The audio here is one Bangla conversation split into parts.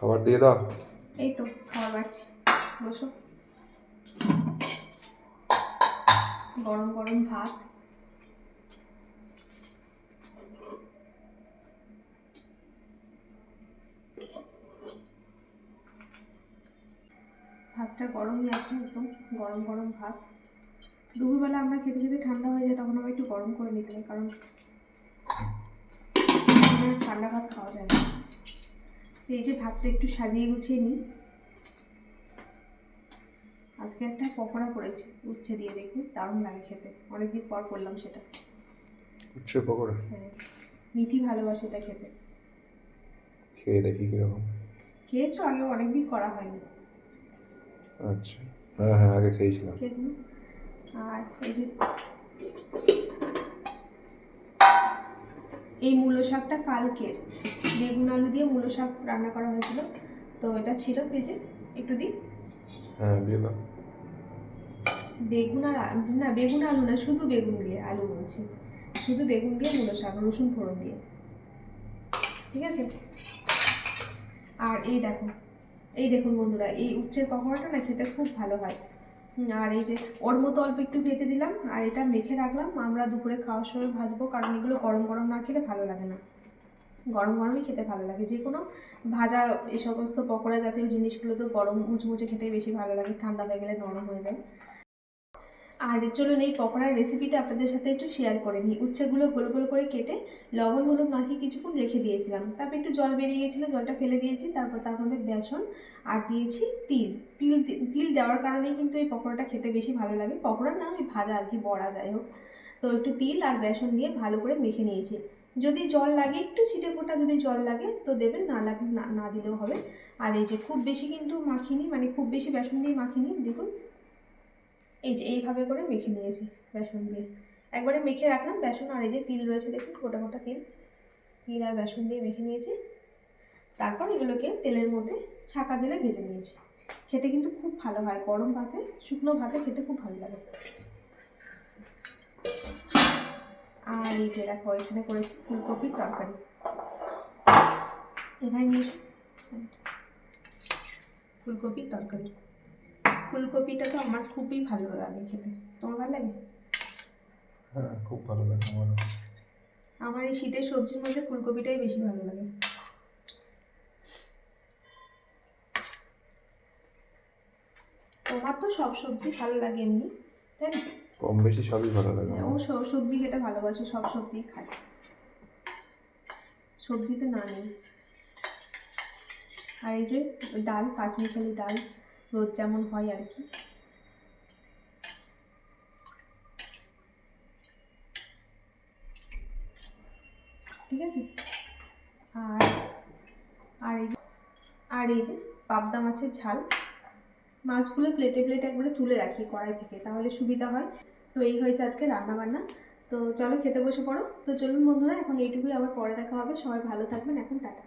খাবার দিয়ে দাও। এই তো, খাবার বাড়ছি। বসো। গরম গরম ভাত। ভাতটা গরমই আছে একদম গরম গরম ভাত। দুপুরবেলা আমরা খেতে খেতে ঠান্ডা হয়ে যায়, তখন আবার একটু গরম করে নিতে হয়, কারণ ঠান্ডা ভাত খাওয়া যায় না। এই যে ভাতটা একটু সাজিয়ে গুছিয়ে নিই। আজকে একটা পকোড়া করেছি উচ্ছে দিয়ে দেখুন দারুণ লাগে খেতে। অনেকদিন পর করলাম সেটা। উচ্ছে পকোড়া? হ্যাঁ মিঠি ভালোবাসে এটা খেতে। খেয়ে দেখি কীরকম। খেয়েছো? আগে অনেকদিন করা হয়নি। আচ্ছা হ্যাঁ হ্যাঁ আগে খেয়েছিলাম? আর এই যে এই মূলো শাকটা কালকের। বেগুন আলু দিয়ে মূলো শাক রান্না করা হয়েছিল। তো এটা ছিল ভেজে। একটু দিই? হ্যাঁ দিয়ে দাও। বেগুন আর না বেগুন আলু না শুধু বেগুন দিয়ে আলু বলছি। শুধু বেগুন দিয়ে মূলো শাক রসুন ফোড়ন দিয়ে। ঠিক আছে? আর এই দেখো এই দেখুন বন্ধুরা এই উচ্ছের পকোড়াটা না খেতে খুব ভালো হয়। আর এই যে ওর মতো অল্প একটু ভেজে দিলাম আর এটা মেখে রাখলাম। আমরা দুপুরে খাওয়ার সময় ভাজবো কারণ এগুলো গরম গরম না খেলে ভালো লাগে না। গরম গরমই খেতে ভালো লাগে। যে কোনো ভাজা এই সমস্ত পকোড়া জাতীয় জিনিসগুলো তো গরম মুচমুচে খেতে বেশি ভালো লাগে, ঠান্ডা হয়ে গেলে নরম হয়ে যায়। আর চলুন এই পকোড়ার রেসিপিটা আপনাদের সাথে একটু শেয়ার করে নিই। উচ্ছেগুলো গোল গোল করে কেটে লবণ, হলুদ মাখিয়ে কিছুক্ষণ রেখে দিয়েছিলাম। তারপর একটু জল বেরিয়ে গিয়েছিল জলটা ফেলে দিয়েছি। তারপর তার মধ্যে বেসন আর দিয়েছি তিল। তিল তিল দেওয়ার কারণেই কিন্তু এই পকোড়াটা খেতে বেশি ভালো লাগে। পকোড়া না ওই ভাজা আর কি, বড়া যাই হোক। তো একটু তিল আর বেসন দিয়ে ভালো করে মেখে নিয়েছি। যদি জল লাগে, একটু ছিটে ফোটা যদি জল লাগে, তো দেবেন, না লাগে, না দিলেও হবে। আর এই যে খুব বেশি কিন্তু মাখিনি মানে খুব বেশি বেসন দিয়ে মাখিনি, দেখুন। এই যে এইভাবে করে মেখে নিয়েছি বেসন দিয়ে। একবারে মেখে রাখলাম বেসন, আর এই যে তিল রয়েছে, দেখুন, গোটা গোটা তিল। তিল আর বেসন দিয়ে মেখে নিয়েছি। তারপর এগুলোকে তেলের মধ্যে ছাকা দিলে ভেজে নিয়েছি। খেতে কিন্তু খুব ভালো হয়, গরম ভাতে, শুকনো ভাতে খেতে খুব ভালো লাগে। আর এই যে দেখো এখানে করেছি ফুলকপির তরকারি। এখানে নিয়ে ফুলকপির তরকারি। ফুলকপিটা তো আমার খুবই ভালো লাগে খেতে। তোমার ভালো লাগে? হ্যাঁ খুব ভালো লাগে আমারও। আমার এই শীতের সবজির মধ্যে ফুলকপিটাই বেশি ভালো লাগে। তোমার তো সব সবজি ভালো লাগে এমনি তাই না? কম বেশি সবই ভালো লাগে হ্যাঁ, ও সব সবজি খেতে ভালোবাসে সব সবজি খায়। সবজিতে না নেই। আর এই যে ডাল পাঁচমিশালি ডাল রোজ যেমন হয় আর কি। ঠিক আছে? আর আর এই আর এই যে পাবদা মাছের ঝাল। মাছগুলো প্লেটে প্লেটে একবারে তুলে রাখি কড়াই থেকে, তাহলে সুবিধা হয়। তো এই হয়েছে আজকে রান্নাবান্না। তো চলো খেতে বসে পড়ো। তো চলুন বন্ধুরা, এখন এইটুকুই আবার পরে দেখা হবে। সবাই ভালো থাকবেন, এখন টাটা।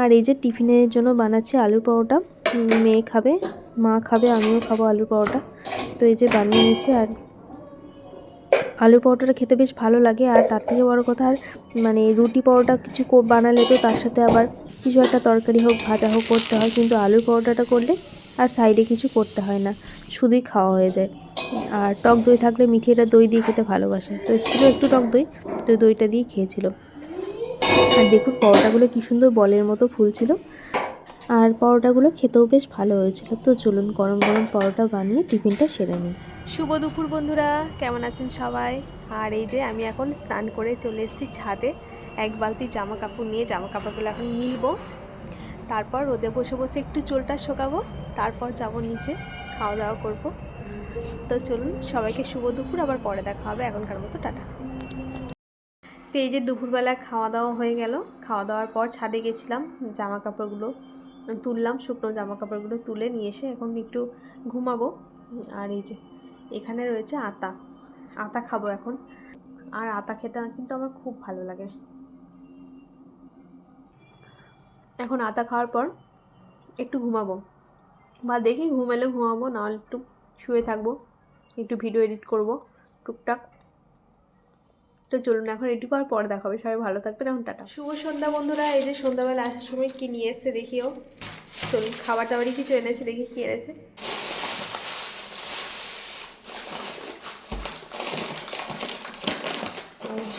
আর এই যে টিফিনের জন্য বানাচ্ছি আলুর পরোটা। মেয়ে খাবে, মা খাবে, আমিও খাব আলুর পরোটা। তো এই যে বানিয়ে নিয়েছি আর আলুর পরোটাটা খেতে বেশ ভালো লাগে, আর তার থেকে বড় কথা মানে রুটি পরোটা কিছু বানালে তো তার সাথে আবার কিছু একটা তরকারি হোক, ভাজা হোক করতে হয়, কিন্তু আলুর পরোটাটা করলে আর সাইডে কিছু করতে হয় না, শুধুই খাওয়া হয়ে যায়। আর টক দই থাকলে মিঠিয়েটা দই দিয়ে খেতে ভালোবাসে, তো ছিল একটু টক দই, তো দইটা দিয়ে খেয়েছিল। আর দেখুন পরোটাগুলো কি সুন্দর বলের মতো ফুলছিল, আর পরোটাগুলো খেতেও বেশ ভালো হয়েছিল। তো চলুন গরম গরম পরোটা বানিয়ে টিফিনটা সেরে নিই। শুভ দুপুর বন্ধুরা, কেমন আছেন সবাই? আর এই যে আমি এখন স্নান করে চলে এসেছি ছাদে, এক বালতি জামা কাপড় নিয়ে জামা কাপড়গুলো এখন মিলবো। তারপর রোদে বসে বসে একটু চুলটা শোকাবো, তারপর যাব নিচে খাওয়া দাওয়া করব। তো চলুন, সবাইকে শুভ দুপুর, আবার পরে দেখা হবে, এখনকার মতো টাটা। তো এই যে দুপুরবেলা খাওয়া দাওয়া হয়ে গেল খাওয়া দাওয়ার পর ছাদে গেছিলাম জামা কাপড়গুলো তুললাম, শুকনো জামা কাপড়গুলো তুলে নিয়ে এসে এখন একটু ঘুমাবো। আর এই যে এখানে রয়েছে আতা। আতা খাব এখন। আর আতা খেতে কিন্তু আমার খুব ভালো লাগে। এখন আতা খাওয়ার পর একটু ঘুমাবো। বা দেখি ঘুমালে ঘুমাবো, নাহলে একটু শুয়ে থাকব। একটু ভিডিও এডিট করব, টুকটাক। তো চলুন এখন এটুকু আর পর দেখাবে। সবাই ভালো থাকবেন, এখন টাটা। শুভ সন্ধ্যা বন্ধুরা, এই যে সন্ধ্যাবেলা আসার সময় কী নিয়ে এসছে দেখিও। চলুন খাবার দাবারই কিছু এনেছে, দেখি কী এনেছে।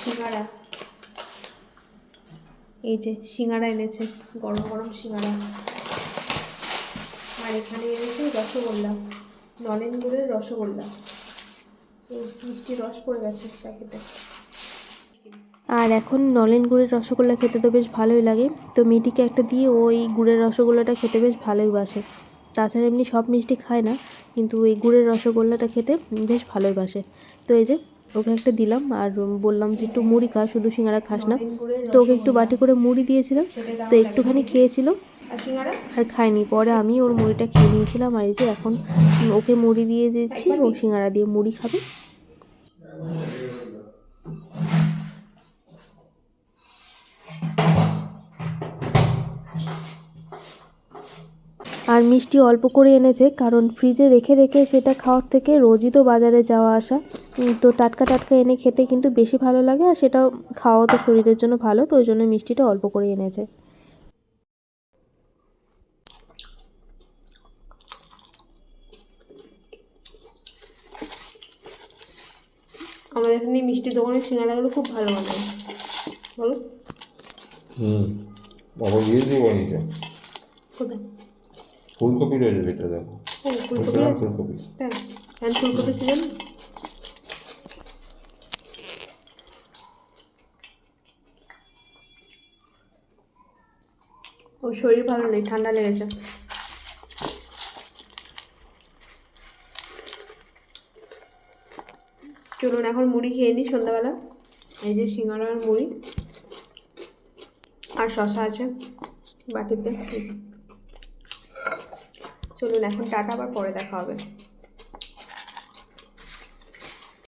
সিঙ্গারা। এই যে সিঙ্গারা এনেছে, গরম গরম সিঙ্গারা। আর এখানে এনেছে রসগোল্লা, নলেন গুড়ের রসগোল্লা। মিষ্টি রস পড়ে গেছে প্যাকেটে। আর এখন নলেন গুড়ের রসগোল্লা খেতে তো বেশ ভালোই লাগে। তো মিটিকে একটা দিয়ে ওই গুড়ের রসগোল্লাটা খেতে বেশ ভালোই বাসে। তাছাড়া এমনি সব মিষ্টি খায় না, কিন্তু ওই গুড়ের রসগোল্লাটা খেতে বেশ ভালোই বাসে। তো এই যে ওকে একটা দিলাম আর বললাম যে একটু মুড়ি খা, শুধু সিঙ্গারা খাস না। তো ওকে একটু বাটি করে মুড়ি দিয়েছিলাম। তো একটুখানি খেয়েছিল আর খাইনি পরে আমি ওর মুড়িটা খেয়ে নিয়েছিলাম আর এই যে এখন ওকে মুড়ি দিয়ে দিচ্ছি, ও সিঙ্গারা দিয়ে মুড়ি খাবে। আর মিষ্টি অল্প করে এনেছে কারণ ফ্রিজে রেখে রেখে সেটা খাওয়ার থেকে রোজই তো বাজারে যাওয়া আসা। তো টাটকা টাটকা এনে খেতে কিন্তু বেশি ভালো লাগে আর সেটাও খাওয়া তো শরীরের জন্য ভালো তো ওই জন্য মিষ্টিটা অল্প করে এনেছে। আমাদের এখানে মিষ্টি দোকানের সিঙ্গারাগুলো খুব ভালো বানায় বলো। হুম আবার দিয়ে দিয়ে বানিয়েছে কোথায়? ফুলকপি রয়েছে ভেতরে দেখো। ফুলকপি ফুলকপি। তাই ফুলকপি সিজন। ও শরীর ভালো নেই ঠান্ডা লেগেছে। চলুন এখন মুড়ি খেয়ে নিই সন্ধ্যাবেলা। এই যে সিঙ্গারার মুড়ি আর শশা আছে বাটিতে। চলুন এখন টাটা আবার পরে দেখা হবে।